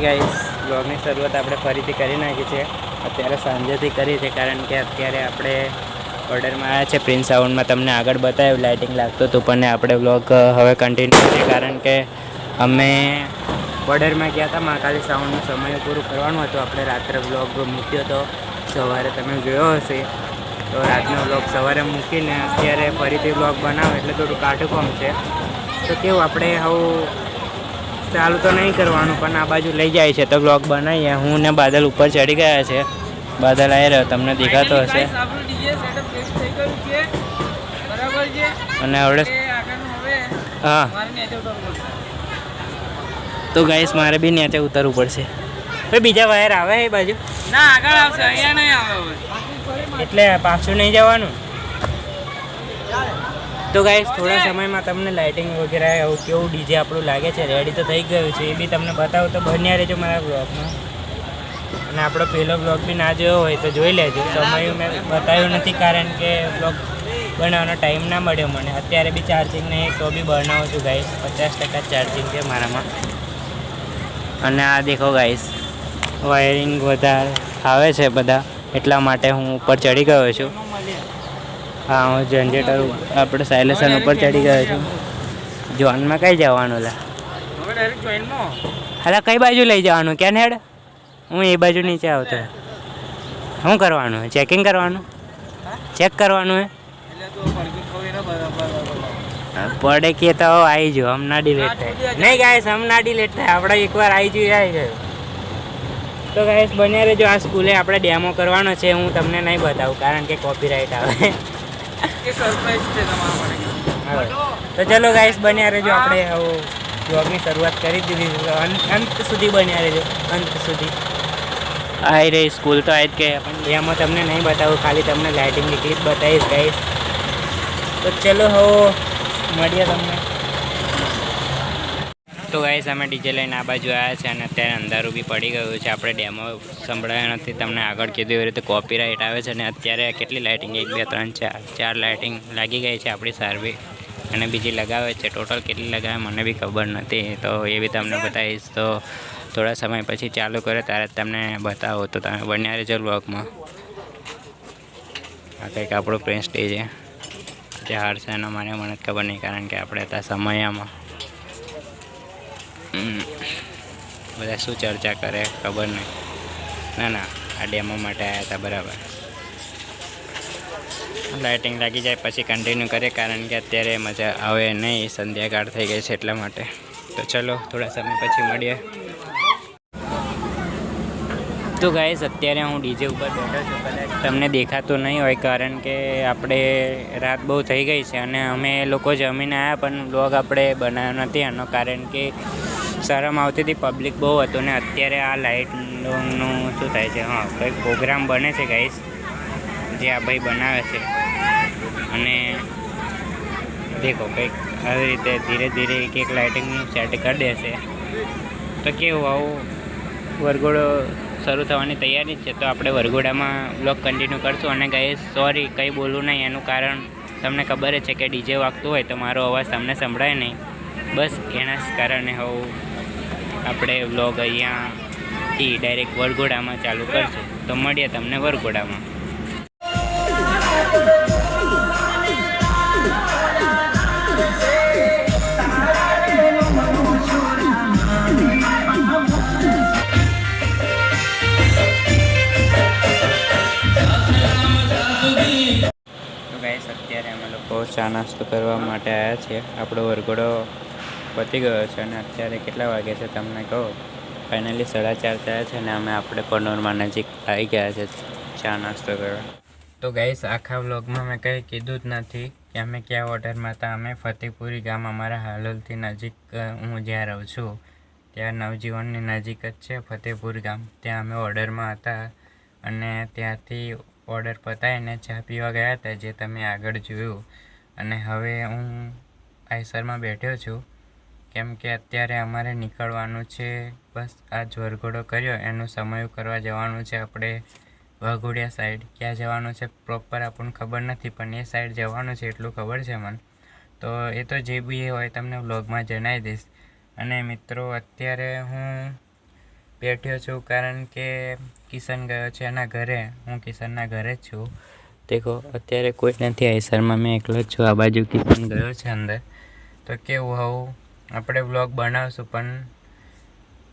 એ guys બ્લોગની શરૂઆત આપણે ફરીથી કરી નાખી છે. અત્યારે સાંજેથી કરી છે, કારણ કે અત્યારે આપણે ઓર્ડરમાં આવ્યા છે. પ્રિન્સ સાઉન્ડમાં તમને આગળ બતાવ્યું લાઇટિંગ લાગતું હતું, પણ આપણે બ્લોગ હવે કન્ટિન્યુ છે કારણ કે અમે ઓર્ડરમાં ગયા હતા, મહાકાલી સાઉન્ડનું સમય પૂરું કરવાનું હતું. આપણે રાત્રે બ્લોગ મૂક્યો હતો સવારે તમે જોયો હશે. તો રાતનો બ્લોગ સવારે મૂકીને અત્યારે ફરીથી બ્લોગ બનાવો, એટલે થોડું કાઠું કામ છે. તો કેવું, આપણે હવે ચાલુ તો નહીં કરવાનું પણ આ બાજુ લઈ જાય છે તો બ્લોગ બનાવીએ. હું ને બાદલ ઉપર ચડી ગયા છે. બાદલ આવી રહ્યો તમને દેખાતો હશે. અને હવે હા. તો ગાઈસ મારે બી નીચે ઉતરવું પડશે. ભાઈ બીજા વાયર આવે એ બાજુ? ના આગળ આવશે અહીંયા નહીં આવે એટલે પાછું નહીં જવાનું? તો ગાઈસ થોડા સમયમાં તમને લાઇટિંગ વગેરે કેવું ડીજે આપણું લાગે છે રેડી તો થઈ ગયું છે, એ બી તમને બતાવું તો બન્યા રહેજો મારા બ્લોગમાં અને આપણો પહેલો બ્લોગ બી ના જોયો હોય તો જોઈ લેજો. સમય મેં બતાવ્યું નથી કારણ કે બ્લોગ બનાવવાનો ટાઈમ ના મળ્યો મને. અત્યારે બી ચાર્જિંગ નહીં તો બી બનાવું છું ગાઈસ પચાસ ટકા ચાર્જિંગ છે મારામાં. અને આ દેખો ગાઈસ વાયરિંગ વધારે આવે છે બધા, એટલા માટે હું ઉપર ચડી ગયો છું. હા હું જનરેટર આપણે સાયલેસન ઉપર ચડી ગયો છું. જોનમાં કઈ જવાનું લા? હાલા કઈ બાજુ લઈ જવાનું? કેન હેડ? હું એ બાજુ નીચે આવતો. શું કરવાનું? ચેકિંગ કરવાનું? ચેક કરવાનું હે? પડે કે તો આવી જો હમણાં ડિલેટ થાય. નહીં ગાઈસ હમણાં ડિલેટ થાય. આપણે એકવાર આવી જઈએ આવી ગયો તો ગાઈસ બન્યા રહેજો આ સ્કૂલે. આપણે ડેમો કરવાનો છે. હું તમને નહીં બતાવું કારણ કે કોપીરાઇટ આવે. તો ચલો ગાઈસ બન્યા રહેજો આપણે હવે બ્લોગની શરૂઆત કરી દીધી. છે અંત અંત સુધી બન્યા રહેજો. અંત સુધી. આવી રહી સ્કૂલ તો આવી જ કે પણ એમાં તમને નહીં બતાવું ખાલી તમને લાઇટિંગની ક્લિપ બતાવીશ ગાઈસ તો ચલો હવે મળીએ તમને. તો ગાઈસ અમે ડીજે લઈને આ બાજુ આવ્યા છે અને અત્યારે અંધારું બી પડી ગયું છે. આપણે ડેમો સંભળાયો નથી. તમને આગળ કીધું એવી રીતે કોપીરાઇટ આવે છે અને અત્યારે કેટલી લાઇટિંગ એક, બે, ત્રણ, ચાર ચાર લાઇટિંગ લાગી ગઈ છે આપણી સારવી અને બીજી લગાવે છે. ટોટલ કેટલી લગાવે મને બી ખબર નથી. તો એ બી તમને બતાવીશ. તો થોડા સમય પછી ચાલુ કરે ત્યારે તમને બતાવો. તો તમે બન્યા રહેજો બ્લોગમાં આ કંઈક આપણું પ્રિન્સ ડે છે. જે હારશે એનો મને મને ખબર નહીં, કારણ કે આપણે હતા સમયમાં. બધા શું ચર્ચા કરે ખબર નહીં. ના ના, આ ડેમો માટે આવ્યા હતા, બરાબર. લાઇટિંગ લાગી જાય, પછી કન્ટિન્યુ કરીએ કારણ કે અત્યારે મજા આવે નહીં, સંધ્યાકાળ થઈ ગઈ છે એટલા માટે. તો ચલો, થોડા સમય પછી મળીએ. તો ગાઈસ અત્યારે હું ડીજે ઉપર બેઠો છું કદાચ તમને દેખાતું નહીં હોય કારણ કે આપણે રાત બહુ થઈ ગઈ છે અને અમે લોકો જમીને આવ્યા પણ બ્લોગ આપણે બનાવ્યો નથી એનો કારણ કે શરમ આવતી હતી પબ્લિક બહુ હતું ને અત્યારે આ લાઇટનું શું થાય છે, હા, કંઈક પ્રોગ્રામ બને છે ગાઈસ જે આ ભાઈ બનાવે છે. અને દેખો કંઈક આવી રીતે ધીરે ધીરે એક એક લાઇટિંગનું સેટ કરી દેશે તો કેવું આવું વરઘોડો શરૂ થવાની તૈયારી છે તો આપણે વરઘોડામાં બ્લોગ કન્ટિન્યુ કરશું. અને ગઈ સોરી કંઈ બોલવું નહીં. એનું કારણ તમને ખબર જ છે કે ડીજે વાગતું હોય તો મારો અવાજ તમને સંભળાય નહીં. બસ, એના જ કારણે હું આપણે બ્લોગ અહીંયાથી ડાયરેક્ટ વરઘોડામાં ચાલુ કરશું. તો મળીએ તમને વરઘોડામાં. ચા નાસ્તો કરવા માટે આવ્યા છીએ. આપણો વરઘોડો પતી ગયો છે અને અત્યારે કેટલા વાગે છે તમને કહો? ફાઇનલી સાડા ચાર થયા છે અને અમે આપણે પનોરમાં નજીક આવી ગયા છે ચા નાસ્તો કરવા. તો ગાઈસ આખા વ્લોગમાં મેં કંઈ કીધું જ નથી કે અમે ક્યાં ઓર્ડરમાં હતા. અમે ફતેપુરી ગામ અમારા હાલોલથી નજીક હું જ્યાં રહું છું. ત્યાં નવજીવનની નજીક જ છે ફતેપુર ગામ. ત્યાં અમે ઓર્ડરમાં હતા અને ત્યાંથી ઓર્ડર પતાવીને ચા પીવા ગયા હતા, જે તમે આગળ જોયું. અને હવે હું આઈસરમાં બેઠો છું. કેમ કે અત્યારે અમારે નીકળવાનું છે. બસ આ જોરઘોડો કર્યો. એનું સમય કરવા જવાનું છે આપણે વાઘોડિયા સાઈડ ક્યાં જવાનું છે પ્રોપર આપણને ખબર નથી, પણ એ સાઈડ જવાનું છે એટલું ખબર છે મને. તો એ તો જે બી હોય તમને વ્લોગમાં જણાવી દઈશ. અને મિત્રો, અત્યારે હું બેઠ્યો છું કારણ કે કિશન ગયો છે એના ઘરે. હું કિશનના ઘરે જ છું. દેખો, અત્યારે કોઈ નથી આઈસરમાં મેં એકલો છું આ બાજુ કિચન ગયો છે અંદર. તો કેવું હોવું? આપણે વ્લોગ બનાવશું, પણ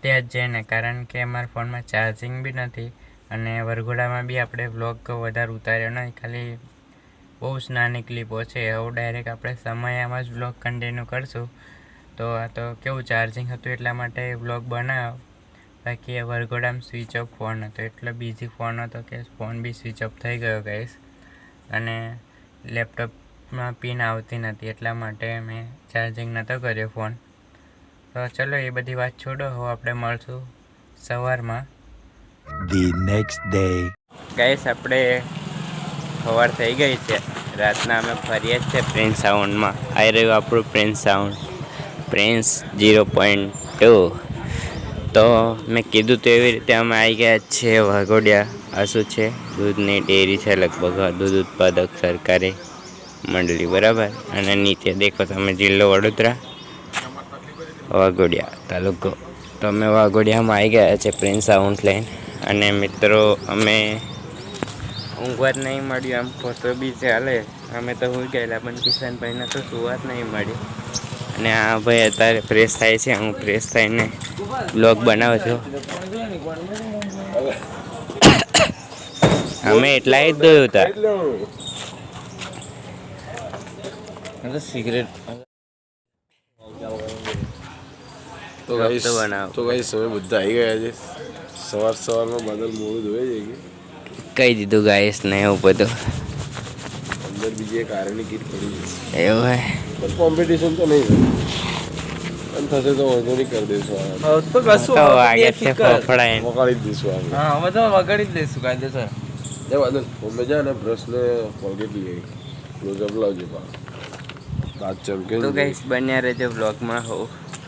ત્યાં જ જઈને. કારણ કે અમારા ફોનમાં ચાર્જિંગ બી નથી અને વરઘોડામાં બી આપણે વ્લોગ વધારે ઉતાર્યો નહીં. ખાલી બહુ જ નાની ક્લિપો છે. હવે ડાયરેક્ટ આપણે સમયમાં જ વ્લોગ કન્ટિન્યુ કરશું. તો આ તો કેવું ચાર્જિંગ હતું એટલા માટે વ્લોગ બનાવ્યો બાકી એ વરઘોડામાં સ્વિચ ઓફ ફોન હતો. એટલો બીજી ફોન હતો કે ફોન બી સ્વિચ ઓફ થઈ ગયો ગઈશ અને લેપટોપમાં પિન આવતી નથી એટલા માટે મેં ચાર્જિંગ નહોતો કર્યો ફોન તો ચલો એ બધી વાત છોડો હવે આપણે મળશું સવારમાં. ધી નેક્સ્ટ ડે ગાઈસ આપણે સવાર થઈ ગઈ છે. રાતના અમે ફરીએ જ છે પ્રિન્સ સાઉન્ડમાં આવી રહ્યું આપણું prince sound prince zero point two તો મેં કીધું તો એવી રીતે અમે આવી ગયા છે વાઘોડિયા. આ શું છે? દૂધની ડેરી છે લગભગ દૂધ ઉત્પાદક સરકારી મંડળી, બરાબર? અને નીચે દેખો તમે જિલ્લો વડોદરા, વાઘોડિયા તાલુકો. તો અમે વાઘોડિયામાં આવી ગયા છે પ્રિન્સ આઉન્ટ લઈને. અને મિત્રો, અમે ઊંઘવા નહીં મળ્યું આમ, ફોટો બી ચાલે. અમે તો હું ગયેલા, પણ કિશનભાઈને તો સુવા નહીં મળ્યું અને આ ભાઈ અત્યારે ફ્રેશ થાય છે. હું ફ્રેશ થઈને બ્લોગ બનાવું છું. અમે એટલા જ દોયું હતા. સિગરેટ તો ગપ ગાઈસ તો બનાવો. તો ગાઈસ હવે બધા આવી ગયા છે. સવાર સવારમાં બદલ મોડું ધોઈ જાય કે કહી દીધું ગાઈસ ને એવું બધું. અંદર બીજી એક આર્મી કીટ પડી છે. એવું હે. પણ કોમ્પિટિશન તો નહીં એમ થશે તો વાંધો નહીં કરી દઈશું આ. તો કશું વગાડી જ દઈશું આપણે હા હવે તો વગાડી જ લઈશું કાયદેસર એ વાંધો બોમ્બે જા અને બ્રશ ને કોલગેટ લઈ ક્લોઝઅપ લાવજો પા દાંત ચમકે તો ગાઈસ બન્યા રહેજો બ્લોગમાં હો.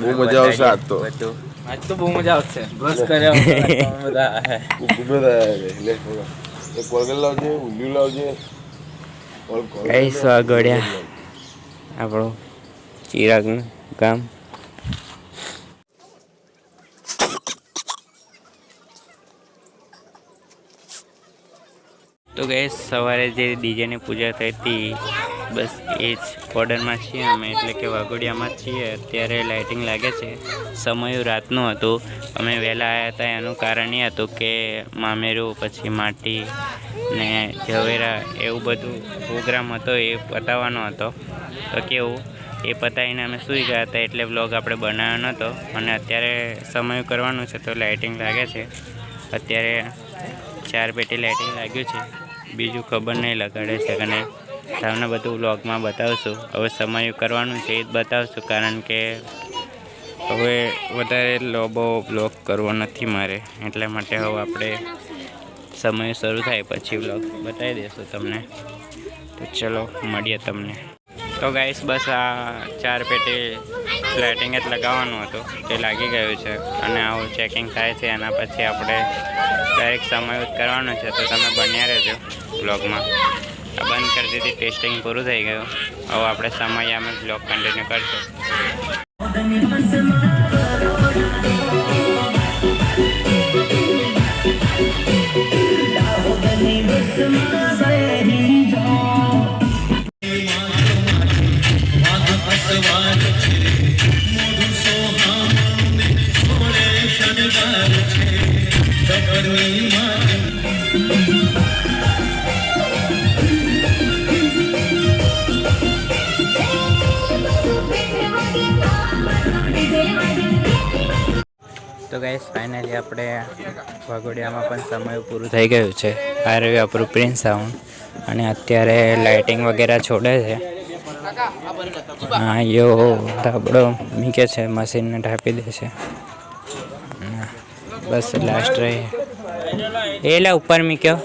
બહુ મજા આવશે આજ તો. આજ તો બહુ મજા આવશે. બ્રશ કર્યા બધા હે. ઉભે રહ્યા લે વગા. કોલગેટ લાવજે ઉલ્લું લાવજે. ઓલ કોલગેટ ગાઈસ આપણું ચિરાગનું ગામ. તો ગઈ સવારે જે ડીજેની પૂજા થઈ હતી, બસ એ જ ઓર્ડરમાં છીએ અમે. એટલે કે વાઘોડિયામાં જ છીએ. અત્યારે લાઇટિંગ લાગે છે. સમય રાતનું હતું. અમે વહેલા આવ્યા હતા. એનું કારણ એ હતું કે મામેરું, પછી માટી ને ઝવેરા એવું બધું પ્રોગ્રામ હતો એ પતાવવાનો હતો. તો કેવું? એ પતાવીને અમે સૂઈ ગયા હતા. એટલે વ્લોગ આપણે બનાવ્યો નહોતો અને અત્યારે સમય કરવાનું છે તો લાઇટિંગ લાગે છે. અત્યારે ચાર પેટી લાઇટિંગ લાગ્યું છે. બીજું ખબર નહીં, લગાડે છે અને તમને બધું વ્લોગમાં બતાવશું. હવે સમય કરવાનું છે, એ જ બતાવશું, કારણ કે હવે વધારે લોબો બ્લોગ કરવો નથી મારે. એટલા માટે હવે આપણે સમય શરૂ થાય પછી વ્લોગ બતાવી દઈશું તમને. તો ચલો, મળીએ તમને. તો ગાઈસ બસ આ ચાર પેટી લાઇટિંગ જ લગાવવાનું હતું, તે લાગી ગયું છે. અને આવું ચેકિંગ થાય છે, એના પછી આપણે ડાયરેક્ટ સમય કરવાનો છે, તો તમે બન્યા રહેજો બ્લોગમાં. આ બંધ કરી દીધી, ટેસ્ટિંગ પૂરું થઈ ગયું. હવે આપણે સમય અમે બ્લોગ કન્ટિન્યુ કરશું. તો ગાઈસ ફાઇનલી આપણે વાઘોડિયામાં પણ સમય પૂરું થઈ ગયું છે. આ રહ્યું આપણું પ્રિન્સ સાઉન્ડ. અને અત્યારે લાઇટિંગ વગેરે છોડે છે. હા, યો ધાબડો મીકે છે મશીનને ઢાંપી દે છે. બસ લાસ્ટ રહી. એ લે ઉપર મીક્યો.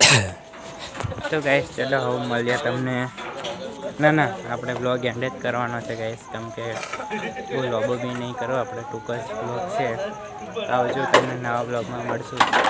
તો ગાઈસ ચલો હવે મળ્યા તમને. ના ના, આપણે બ્લોગ એન્ડ જ કરવાનો છે ગાઈસ કેમ કે બહુ લોબો બી નહીં કરો, આપણે ટૂંક જ બ્લોગ છે. આવજો, તમને નવા બ્લોગમાં મળશું.